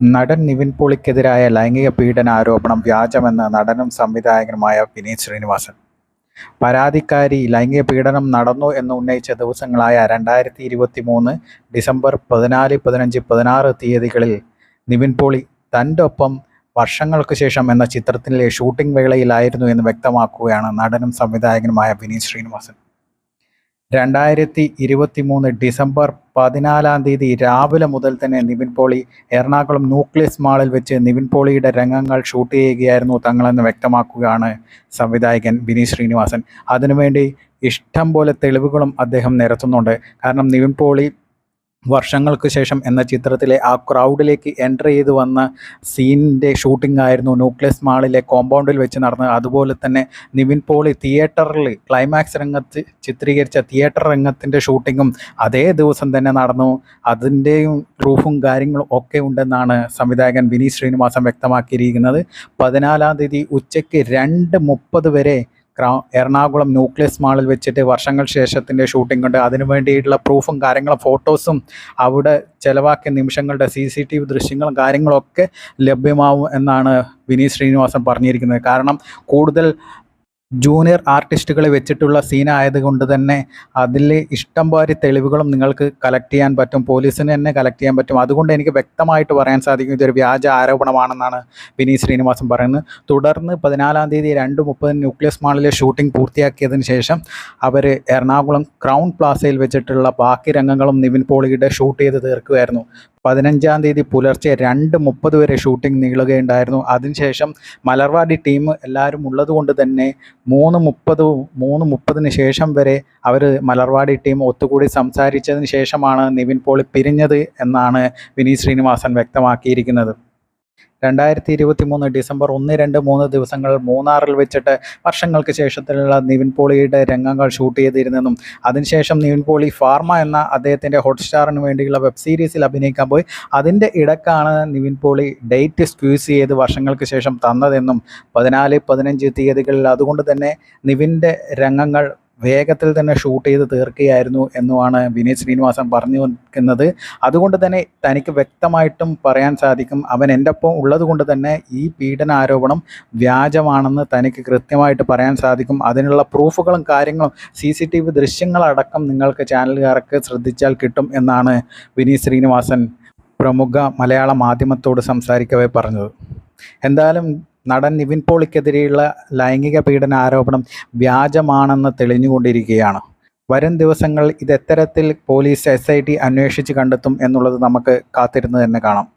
നടൻ നിവിൻ പോളിക്കെതിരായ ലൈംഗിക പീഡന ആരോപണം വ്യാജമെന്ന് നടനും സംവിധായകനുമായ വിനീത് ശ്രീനിവാസൻ. പരാതിക്കാരി ലൈംഗിക പീഡനം നടന്നു എന്ന് ഉന്നയിച്ച ദിവസങ്ങളായ രണ്ടായിരത്തി ഇരുപത്തി മൂന്ന് ഡിസംബർ പതിനാല് പതിനഞ്ച് പതിനാറ് തീയതികളിൽ നിവിൻ പോളി തന്റെ ഒപ്പം വർഷങ്ങൾക്ക് ശേഷം എന്ന ചിത്രത്തിലെ ഷൂട്ടിംഗ് വേളയിലായിരുന്നു എന്ന് വ്യക്തമാക്കുകയാണ് നടനും സംവിധായകനുമായ വിനീത് ശ്രീനിവാസൻ. രണ്ടായിരത്തി ഇരുപത്തി മൂന്ന് ഡിസംബർ പതിനാലാം തീയതി രാവിലെ മുതൽ തന്നെ നിവിൻ പോളി എറണാകുളം ന്യൂക്ലിയസ് മാളിൽ വെച്ച് നിവിൻ പോളിയുടെ രംഗങ്ങൾ ഷൂട്ട് ചെയ്യുകയായിരുന്നു തങ്ങളെന്ന് വ്യക്തമാക്കുകയാണ് സംവിധായകൻ വിനീത് ശ്രീനിവാസൻ. അതിനുവേണ്ടി ഇഷ്ടം പോലെ തെളിവുകളും അദ്ദേഹം നിരത്തുന്നുണ്ട്. കാരണം നിവിൻ പോളി വർഷങ്ങൾക്ക് ശേഷം എന്ന ചിത്രത്തിലെ ആ ക്രൗഡിലേക്ക് എന്റർ ചെയ്ത് വന്ന സീനിന്റെ ഷൂട്ടിംഗ് ആയിരുന്നു ന്യൂക്ലിയസ് മാളിലെ കോമ്പൗണ്ടിൽ വെച്ച് നടന്നത്. അതുപോലെ തന്നെ നിവിൻ പോളി തിയേറ്ററിൽ ക്ലൈമാക്സ് രംഗത്ത് ചിത്രീകരിച്ച തിയേറ്റർ രംഗത്തിന്റെ ഷൂട്ടിങ്ങും അതേ ദിവസം തന്നെ നടന്നു. അതിന്റെയും പ്രൂഫും കാര്യങ്ങളും ഒക്കെ ഉണ്ടെന്നാണ് സംവിധായകൻ വിനീത് ശ്രീനിവാസൻ വ്യക്തമാക്കിയിരിക്കുന്നത്. പതിനാലാം തീയതി ഉച്ചയ്ക്ക് രണ്ട് മുപ്പത് വരെ എറണാകുളം ന്യൂക്ലിയസ് മാളിൽ വെച്ചിട്ട് വർഷങ്ങൾ ശേഷത്തിന്റെ ഷൂട്ടിംഗ് ഉണ്ട്. അതിനു വേണ്ടിയിട്ടുള്ള പ്രൂഫും കാര്യങ്ങളും ഫോട്ടോസും അവിടെ ചിലവാക്കിയ നിമിഷങ്ങളുടെ സി സി ടി വി ദൃശ്യങ്ങളും കാര്യങ്ങളൊക്കെ ലഭ്യമാവും എന്നാണ് വിനീത് ശ്രീനിവാസൻ പറഞ്ഞിരിക്കുന്നത്. കാരണം കൂടുതൽ ജൂനിയർ ആർട്ടിസ്റ്റുകളെ വെച്ചിട്ടുള്ള സീനായതുകൊണ്ട് തന്നെ അതിൽ ഇഷ്ടംപാരി തെളിവുകളും നിങ്ങൾക്ക് കളക്ട് ചെയ്യാൻ പറ്റും. പോലീസിന് തന്നെ കളക്ട് ചെയ്യാൻ പറ്റും. അതുകൊണ്ട് എനിക്ക് വ്യക്തമായിട്ട് പറയാൻ സാധിക്കും ഇതൊരു വ്യാജ ആരോപണമാണെന്നാണ് വിനീത് ശ്രീനിവാസൻ പറയുന്നത്. തുടർന്ന് പതിനാലാം തീയതി രണ്ട് മുപ്പതിന് ന്യൂക്ലിയസ് മാളിലെ ഷൂട്ടിംഗ് പൂർത്തിയാക്കിയതിന് ശേഷം അവർ എറണാകുളം ക്രൗൺ പ്ലാസയിൽ വെച്ചിട്ടുള്ള ബാക്കി രംഗങ്ങളും നിവിൻ പോളിയുടെ ഷൂട്ട് ചെയ്ത് തീർക്കുമായിരുന്നു. പതിനഞ്ചാം തീയതി പുലർച്ചെ രണ്ട് മുപ്പത് വരെ ഷൂട്ടിംഗ് നീളുകയുണ്ടായിരുന്നു. അതിനുശേഷം മലർവാടി ടീം എല്ലാവരും ഉള്ളതുകൊണ്ട് തന്നെ മൂന്ന് മുപ്പത് മൂന്ന് മുപ്പതിന് ശേഷം വരെ അവർ മലർവാടി ടീം ഒത്തുകൂടി സംസാരിച്ചതിന് ശേഷമാണ് നിവിൻ പോളി പിരിഞ്ഞത് എന്നാണ് വിനീത് ശ്രീനിവാസൻ വ്യക്തമാക്കിയിരിക്കുന്നത്. രണ്ടായിരത്തി ഇരുപത്തി മൂന്ന് ഡിസംബർ ഒന്ന് രണ്ട് മൂന്ന് ദിവസങ്ങൾ മൂന്നാറിൽ വെച്ചിട്ട് വർഷങ്ങൾക്ക് ശേഷത്തിലുള്ള നിവിൻ പോളിയുടെ രംഗങ്ങൾ ഷൂട്ട് ചെയ്തിരുന്നെന്നും അതിനുശേഷം നിവിൻ പോളി ഫാർമ എന്ന അദ്ദേഹത്തിന്റെ ഹോട്ട്സ്റ്റാറിന് വേണ്ടിയുള്ള വെബ് സീരീസിൽ അഭിനയിക്കാൻ പോയി. അതിന്റെ ഇടക്കാണ് നിവിൻ പോളി ഡേറ്റ് സ്ക്യൂസ് ചെയ്ത് വർഷങ്ങൾക്ക് ശേഷം തന്നതെന്നും പതിനാല് പതിനഞ്ച് തീയതികളിൽ അതുകൊണ്ട് തന്നെ നിവിന്റെ രംഗങ്ങൾ വേഗത്തിൽ തന്നെ ഷൂട്ട് ചെയ്ത് തീർക്കുകയായിരുന്നു എന്നുമാണ് വിനീത് ശ്രീനിവാസൻ പറഞ്ഞു നിൽക്കുന്നത് അതുകൊണ്ട് തന്നെ തനിക്ക് വ്യക്തമായിട്ടും പറയാൻ സാധിക്കും അവൻ എന്റെ ഒപ്പം ഉള്ളതുകൊണ്ട് തന്നെ ഈ പീഡന ആരോപണം വ്യാജമാണെന്ന് തനിക്ക് കൃത്യമായിട്ട് പറയാൻ സാധിക്കും. അതിനുള്ള പ്രൂഫുകളും കാര്യങ്ങളും സി സി ടി വി ദൃശ്യങ്ങളടക്കം നിങ്ങൾക്ക് ചാനലുകാർക്ക് ശ്രദ്ധിച്ചാൽ കിട്ടും എന്നാണ് വിനീത് ശ്രീനിവാസൻ പ്രമുഖ മലയാള മാധ്യമത്തോട് സംസാരിക്കവേ പറഞ്ഞത്. എന്തായാലും നടൻ നിവിൻ പോളിക്കെതിരെയുള്ള ലൈംഗിക പീഡന ആരോപണം വ്യാജമാണെന്ന് തെളിഞ്ഞുകൊണ്ടിരിക്കുകയാണ്. വരും ദിവസങ്ങൾ ഇത് എത്തരത്തിൽ പോലീസ് എസ് ഐ ടി അന്വേഷിച്ച് കണ്ടെത്തും എന്നുള്ളത് നമുക്ക് കാത്തിരുന്ന് തന്നെ കാണാം.